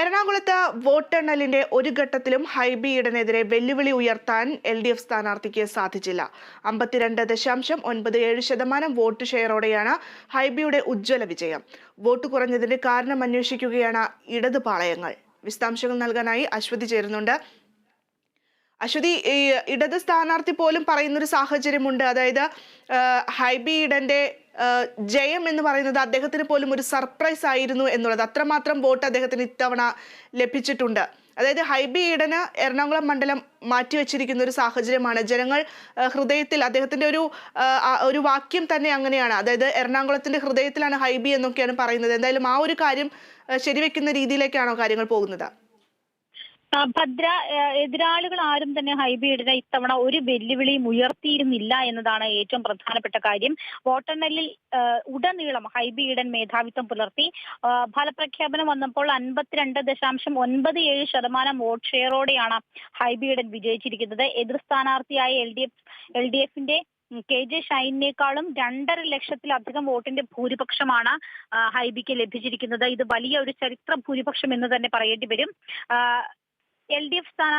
എറണാകുളത്ത് വോട്ടെണ്ണലിന്റെ ഒരു ഘട്ടത്തിലും ഹൈബി ഈഡനെതിരെ വെല്ലുവിളി ഉയർത്താൻ എൽ ഡി എഫ് സ്ഥാനാർത്ഥിക്ക് സാധിച്ചില്ല. അമ്പത്തിരണ്ട് ദശാംശം ഒൻപത് ഏഴ് ശതമാനം വോട്ട് ഷെയറോടെയാണ് ഹൈബിയുടെ ഉജ്ജ്വല വിജയം. വോട്ട് കുറഞ്ഞതിന്റെ കാരണം അന്വേഷിക്കുകയാണ് ഇടതുപാളയങ്ങൾ. വിശദാംശങ്ങൾ നൽകാനായി അശ്വതി ചേരുന്നുണ്ട്. അശ്വതി ഇടത് സ്ഥാനാർത്ഥി പോലും പറയുന്നൊരു സാഹചര്യമുണ്ട്. അതായത് ഹൈബി ഈഡന്റെ ജയം എന്ന് പറയുന്നത് അദ്ദേഹത്തിന് പോലും ഒരു സർപ്രൈസ് ആയിരുന്നു എന്നുള്ളത്. അത്രമാത്രം വോട്ട് അദ്ദേഹത്തിന് ഇത്തവണ ലഭിച്ചിട്ടുണ്ട്. അതായത് ഹൈബി ഈഡന് എറണാകുളം മണ്ഡലം മാറ്റിവെച്ചിരിക്കുന്ന ഒരു സാഹചര്യമാണ്. ജനങ്ങൾ ഹൃദയത്തിൽ അദ്ദേഹത്തിന്റെ ഒരു ഒരു വാക്യം തന്നെ അങ്ങനെയാണ്. അതായത് എറണാകുളത്തിന്റെ ഹൃദയത്തിലാണ് ഹൈബി എന്നൊക്കെയാണ് പറയുന്നത്. എന്തായാലും ആ ഒരു കാര്യം ശരിവെക്കുന്ന രീതിയിലേക്കാണോ കാര്യങ്ങൾ പോകുന്നത്? ഭദ്ര എതിരാളികൾ ആരും തന്നെ ഹൈബീഡിന് ഇത്തവണ ഒരു വെല്ലുവിളിയും ഉയർത്തിയിരുന്നില്ല എന്നതാണ് ഏറ്റവും പ്രധാനപ്പെട്ട കാര്യം. വോട്ടെണ്ണലിൽ ഉടനീളം ഹൈബീഡൻ മേധാവിത്വം പുലർത്തി. ഫലപ്രഖ്യാപനം വന്നപ്പോൾ അൻപത്തിരണ്ട് ദശാംശം ഒൻപത് ഏഴ് ശതമാനം വോട്ട് ഷെയറോടെയാണ് ഹൈബീഡൻ വിജയിച്ചിരിക്കുന്നത്. എതിർ സ്ഥാനാർത്ഥിയായ L D F L D എഫിന്റെ കെ ജെ ഷൈനിനേക്കാളും രണ്ടര ലക്ഷത്തിലധികം വോട്ടിന്റെ ഭൂരിപക്ഷമാണ് ഹൈബിക്ക് ലഭിച്ചിരിക്കുന്നത്. ഇത് വലിയ ഒരു ചരിത്ര ഭൂരിപക്ഷം എന്ന് തന്നെ പറയേണ്ടി വരും. എൽ ഡി എഫ് സ്ഥാന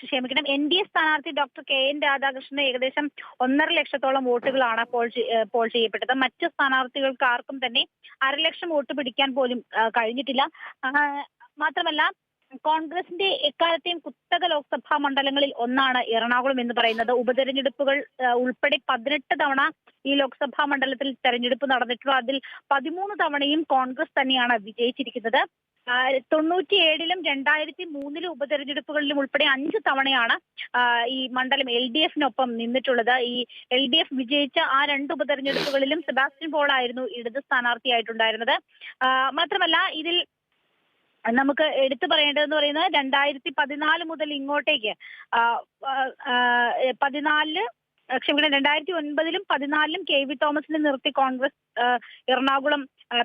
ക്ഷമിക്കണം എൻ ഡി എ സ്ഥാനാർത്ഥി ഡോക്ടർ കെ എൻ രാധാകൃഷ്ണന് ഏകദേശം ഒന്നര ലക്ഷത്തോളം വോട്ടുകളാണ് പോൾ പോൾ ചെയ്യപ്പെട്ടത്. മറ്റ് സ്ഥാനാർത്ഥികൾക്ക് ആർക്കും തന്നെ അരലക്ഷം വോട്ട് പിടിക്കാൻ പോലും കഴിഞ്ഞിട്ടില്ല. മാത്രമല്ല കോൺഗ്രസിന്റെ എക്കാലത്തെയും കുത്തക ലോക്സഭാ മണ്ഡലങ്ങളിൽ ഒന്നാണ് എറണാകുളം എന്ന് പറയുന്നത്. ഉപതെരഞ്ഞെടുപ്പുകൾ ഉൾപ്പെടെ പതിനെട്ട് തവണ ഈ ലോക്സഭാ മണ്ഡലത്തിൽ തെരഞ്ഞെടുപ്പ് നടന്നിട്ടുള്ളൂ. അതിൽ പതിമൂന്ന് തവണയും കോൺഗ്രസ് തന്നെയാണ് വിജയിച്ചിരിക്കുന്നത്. തൊണ്ണൂറ്റിയേഴിലും രണ്ടായിരത്തി മൂന്നിലും ഉപതെരഞ്ഞെടുപ്പുകളിലും ഉൾപ്പെടെ അഞ്ച് തവണയാണ് ഈ മണ്ഡലം എൽ ഡി എഫിനൊപ്പം നിന്നിട്ടുള്ളത്. ഈ എൽ ഡി എഫ് വിജയിച്ച ആ രണ്ട് ഉപതെരഞ്ഞെടുപ്പുകളിലും സെബാസ്റ്റ്യൻ പോൾ ആയിരുന്നു ഇടത് സ്ഥാനാർത്ഥിയായിട്ടുണ്ടായിരുന്നത്. മാത്രമല്ല ഇതിൽ നമുക്ക് എടുത്തു പറയേണ്ടതെന്ന് പറയുന്നത് രണ്ടായിരത്തി പതിനാല് മുതൽ ഇങ്ങോട്ടേക്ക് പതിനാലിൽ ക്ഷമിക്കണം രണ്ടായിരത്തി ഒൻപതിലും പതിനാലിലും കെ വി തോമസിനെ നിർത്തി കോൺഗ്രസ് എറണാകുളം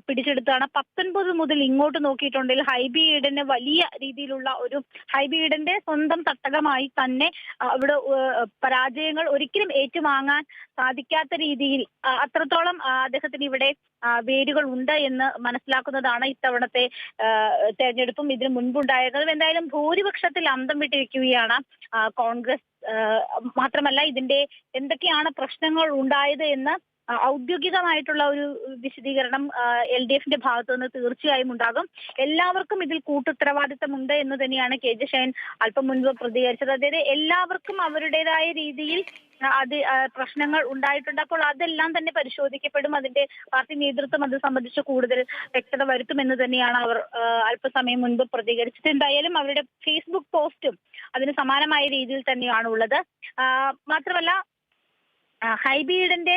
പിടിച്ചെടുത്താണ്. പത്തൊൻപത് മുതൽ ഇങ്ങോട്ട് നോക്കിയിട്ടുണ്ടെങ്കിൽ ഹൈബി ഈഡന് വലിയ രീതിയിലുള്ള ഒരു ഹൈബി ഈഡന്റെ സ്വന്തം തട്ടകമായി തന്നെ അവിടെ പരാജയങ്ങൾ ഒരിക്കലും ഏറ്റുവാങ്ങാൻ സാധിക്കാത്ത രീതിയിൽ അത്രത്തോളം അദ്ദേഹത്തിന് ഇവിടെ വേരുകൾ ഉണ്ട് എന്ന് മനസ്സിലാക്കുന്നതാണ് ഇത്തവണത്തെ തെരഞ്ഞെടുപ്പും ഇതിനു മുൻപുണ്ടായിരുന്നതും. എന്തായാലും ഭൂരിപക്ഷത്തിൽ അന്തം വിട്ടിരിക്കുകയാണ് കോൺഗ്രസ് മാത്രമല്ല ഇതിന്റെ എന്തൊക്കെയാണ് പ്രശ്നങ്ങൾ ഉണ്ടായത് എന്ന് ഔദ്യോഗികമായിട്ടുള്ള ഒരു വിശദീകരണം എൽ ഡി എഫിന്റെ ഭാഗത്തു നിന്ന് തീർച്ചയായും ഉണ്ടാകും. എല്ലാവർക്കും ഇതിൽ കൂട്ടുത്തരവാദിത്തമുണ്ട് എന്ന് തന്നെയാണ് കെ ജെ ഷൈൻ അല്പം മുൻപ് പ്രതികരിച്ചത്. അതായത് എല്ലാവർക്കും അവരുടേതായ രീതിയിൽ അത് പ്രശ്നങ്ങൾ ഉണ്ടായിട്ടുണ്ട്. അപ്പോൾ അതെല്ലാം തന്നെ പരിശോധിക്കപ്പെടും. അതിന്റെ പാർട്ടി നേതൃത്വം അത് സംബന്ധിച്ച് കൂടുതൽ വ്യക്തത വരുത്തുമെന്ന് തന്നെയാണ് അവർ അല്പസമയം മുൻപ് പ്രതികരിച്ചത്. എന്തായാലും അവരുടെ ഫേസ്ബുക്ക് പോസ്റ്റും അതിന് സമാനമായ രീതിയിൽ തന്നെയാണ് ഉള്ളത്. മാത്രമല്ല ഹൈബീഡിന്റെ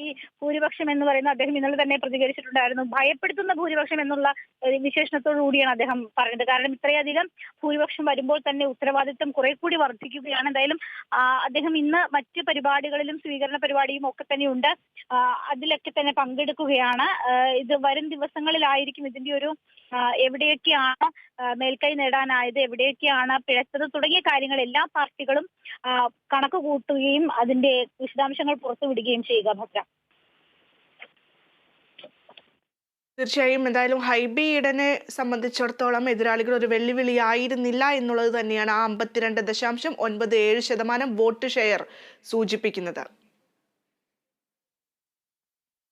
ഈ ഭൂരിപക്ഷം എന്ന് പറയുന്ന അദ്ദേഹം ഇന്നലെ തന്നെ പ്രതികരിച്ചിട്ടുണ്ടായിരുന്നു. ഭയപ്പെടുത്തുന്ന ഭൂരിപക്ഷം എന്നുള്ള വിശേഷണത്തോടു കൂടിയാണ് അദ്ദേഹം പറഞ്ഞത് കാരണം ഇത്രയധികം ഭൂരിപക്ഷം വരുമ്പോൾ തന്നെ ഉത്തരവാദിത്വം കുറെ കൂടി വർദ്ധിക്കുകയാണ്. എന്തായാലും അദ്ദേഹം ഇന്ന് മറ്റ് പരിപാടികളിലും സ്വീകരണ പരിപാടിയും ഒക്കെ തന്നെ ഉണ്ട് അതിലൊക്കെ തന്നെ പങ്കെടുക്കുകയാണ്. ഇത് വരും ദിവസങ്ങളിലായിരിക്കും ഇതിന്റെ ഒരു എവിടെയൊക്കെയാണ് മേൽക്കൈ നേടാനായത് എവിടെയൊക്കെയാണ് പിഴച്ചത് തുടങ്ങിയ കാര്യങ്ങൾ എല്ലാ പാർട്ടികളും കണക്ക് കൂട്ടുകയും അതിന്റെ വിശദാംശങ്ങൾ പുറത്തുവിടുകയും ചെയ്യുക ഭദ്ര. തീർച്ചയായും എന്തായാലും ഹൈബി ഈഡനെ സംബന്ധിച്ചിടത്തോളം എതിരാളികൾ ഒരു വെല്ലുവിളിയായിരുന്നില്ല എന്നുള്ളത് തന്നെയാണ് ആ അമ്പത്തിരണ്ട് ദശാംശം ഒൻപത് ഏഴ് ശതമാനം വോട്ട് ഷെയർ സൂചിപ്പിക്കുന്നത്.